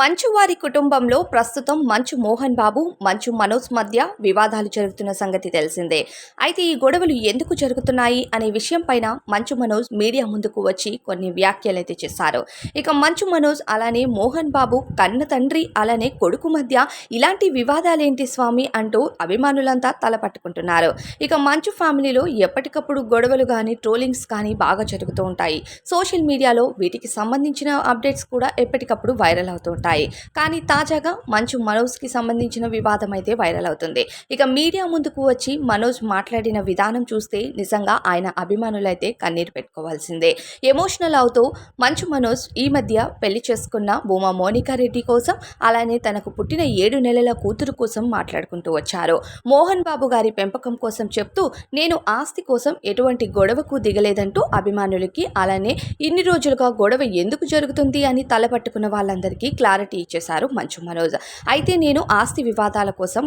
మంచు వారి కుటుంబంలో ప్రస్తుతం మంచు మోహన్ బాబు మంచు మనోజ్ మధ్య వివాదాలు జరుగుతున్న సంగతి తెలిసిందే. అయితే ఈ గొడవలు ఎందుకు జరుగుతున్నాయి అనే విషయం పైన మంచు మనోజ్ మీడియా ముందుకు వచ్చి కొన్ని వ్యాఖ్యలైతే చేశారు. ఇక మంచు మనోజ్ అలానే మోహన్ బాబు కన్న తండ్రి అలానే కొడుకు మధ్య ఇలాంటి వివాదాలేంటి స్వామి అంటూ అభిమానులంతా తలపట్టుకుంటున్నారు ఇక మంచు ఫ్యామిలీలో ఎప్పటికప్పుడు గొడవలు కానీ ట్రోలింగ్స్ కానీ బాగా జరుగుతూ ఉంటాయి. సోషల్ మీడియాలో వీటికి సంబంధించిన అప్డేట్స్ కూడా ఎప్పటికప్పుడు వైరల్ ఉంటాయి. కానీ తాజాగా మంచు మనోజ్కి సంబంధించిన వివాదం అయితే వైరల్ అవుతుంది. ఇక మీడియా ముందుకు వచ్చి మనోజ్ మాట్లాడిన విధానం చూస్తే నిజంగా ఆయన అభిమానులైతే కన్నీరు పెట్టుకోవాల్సిందే. ఎమోషనల్ అవుతూ మంచు మనోజ్ ఈ మధ్య పెళ్ళి చేసుకున్న భూమా మోనికా రెడ్డి కోసం అలానే తనకు పుట్టిన ఏడు నెలల కూతురు కోసం మాట్లాడుకుంటూ వచ్చారు. మోహన్ బాబు గారి పెంపకం కోసం చెప్తూ నేను ఆస్తి కోసం ఎటువంటి గొడవకు దిగలేదంటూ అభిమానులకి అలానే ఇన్ని రోజులుగా గొడవ ఎందుకు జరుగుతుంది అని తలపట్టుకున్న వాళ్ళందరికీ క్లారిటీ ఇచ్చేశారు మంచు మనోజ్. అయితే నేను ఆస్తి వివాదాల కోసం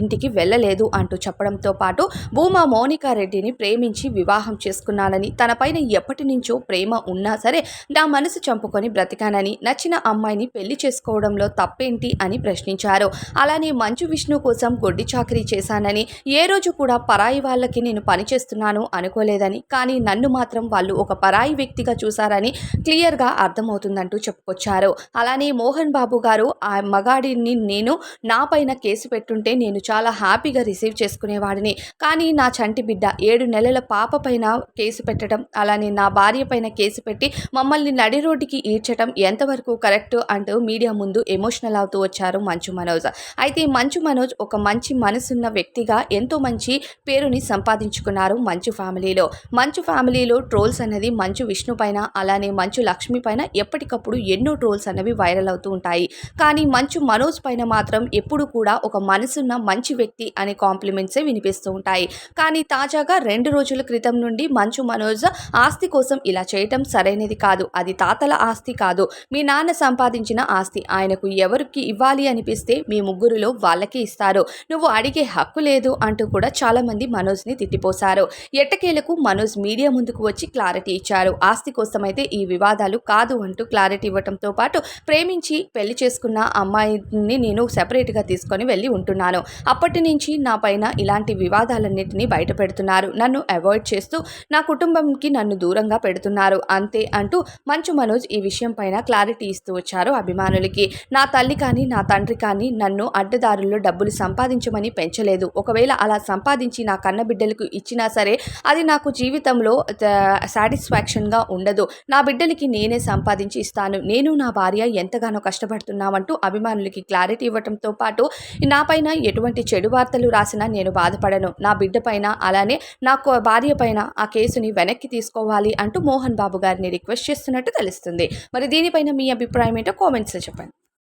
ఇంటికి వెళ్ళలేదు అంటూ చెప్పడంతో పాటు భూమా మౌనికా రెడ్డిని ప్రేమించి వివాహం చేసుకున్నానని తనపైన ఎప్పటి నుంచో ప్రేమ ఉన్నా సరే నా మనసు చంపుకొని బ్రతికానని నచ్చిన అమ్మాయిని పెళ్ళి చేసుకోవడంలో తప్పేంటి అని ప్రశ్నించారు. అలానే మంచు విష్ణు కోసం గొడ్డి చాకరీ చేశానని ఏ రోజు కూడా పరాయి వాళ్ళకి నేను పనిచేస్తున్నాను అనుకోలేదని కానీ నన్ను మాత్రం వాళ్ళు ఒక పరాయి వ్యక్తిగా చూశారని క్లియర్గా అర్థమవుతుందంటూ చెప్పుకొచ్చారు. అలానే మోహన్ బాబు గారు ఆ మగాడిని నేను నా పైన కేసు పెట్టుంటే నేను చాలా హ్యాపీగా రిసీవ్ చేసుకునేవాడిని. కానీ నా చంటి బిడ్డ ఏడు నెలల పాప పైన కేసు పెట్టడం అలానే నా భార్య పైన కేసు పెట్టి మమ్మల్ని నడి రోడ్డుకి ఈడ్చడం ఎంతవరకు కరెక్ట్ అంటూ మీడియా ముందు ఎమోషనల్ అవుతూ వచ్చారు మంచు మనోజ్. అయితే మంచు మనోజ్ ఒక మంచి మనసున్న వ్యక్తిగా ఎంతో మంచి పేరుని సంపాదించుకున్నారు మంచు ఫ్యామిలీలో. మంచు ఫ్యామిలీలో ట్రోల్స్ అనేది మంచు విష్ణు పైన అలానే మంచు లక్ష్మి పైన ఎప్పటికప్పుడు ఎన్నో ట్రోల్స్ అనేవి వైరల్ అవుతాయి అవుతూ ఉంటాయి. కానీ మంచు మనోజ్ పైన మాత్రం ఎప్పుడు కూడా ఒక మనసున్న మంచి వ్యక్తి అనే కాంప్లిమెంట్సే వినిపిస్తూ ఉంటాయి. కానీ తాజాగా రెండు రోజుల క్రితం నుండి మంచు మనోజ్ ఆస్తి కోసం ఇలా చేయటం సరైనది కాదు. అది తాతల ఆస్తి కాదు. మీ నాన్న సంపాదించిన ఆస్తి. ఆయనకు ఎవరికి ఇవ్వాలి అనిపిస్తే మీ ముగ్గురులో వాళ్ళకే ఇస్తారు. నువ్వు అడిగే హక్కు లేదు అంటూ కూడా చాలా మంది మనోజ్ని తిట్టిపోశారు. ఎట్టకేలకు మనోజ్ మీడియా ముందుకు వచ్చి క్లారిటీ ఇచ్చారు. ఆస్తి కోసమైతే ఈ వివాదాలు కాదు అంటూ క్లారిటీ ఇవ్వడంతో పాటు ప్రేమించి పెళ్ళి చేసుకున్న అమ్మాయిని నేను సెపరేట్గా తీసుకొని వెళ్ళి ఉంటున్నాను. అప్పటి నుంచి నా పైన ఇలాంటి వివాదాలన్నింటినీ బయట పెడుతున్నారు. నన్ను అవాయిడ్ చేస్తూ నా కుటుంబంకి నన్ను దూరంగా పెడుతున్నారు. అంతే అంటూ మంచు మనోజ్ ఈ విషయం పైన క్లారిటీ ఇస్తూ వచ్చారు అభిమానులకి. నా తల్లి కానీ నా తండ్రి కానీ నన్ను అడ్డదారుల్లో డబ్బులు సంపాదించమని పెంచలేదు. ఒకవేళ అలా సంపాదించి నా కన్న బిడ్డలకు ఇచ్చినా సరే అది నాకు జీవితంలో సాటిస్ఫాక్షన్గా ఉండదు. నా బిడ్డలకి నేనే సంపాదించి ఇస్తాను. నేను నా భార్య ఎంతగానో కష్టపడుతున్నామంటూ అభిమానులకి క్లారిటీ ఇవ్వడంతో పాటు నాపైన ఎటువంటి చెడు వార్తలు రాసినా నేను బాధపడను. నా బిడ్డ పైన అలానే నా భార్య పైన ఆ కేసుని వెనక్కి తీసుకోవాలి అంటూ మోహన్ బాబు గారిని రిక్వెస్ట్ చేస్తున్నట్టు తెలుస్తుంది. మరి దీనిపైన మీ అభిప్రాయం ఏంటో కామెంట్స్లో చెప్పండి.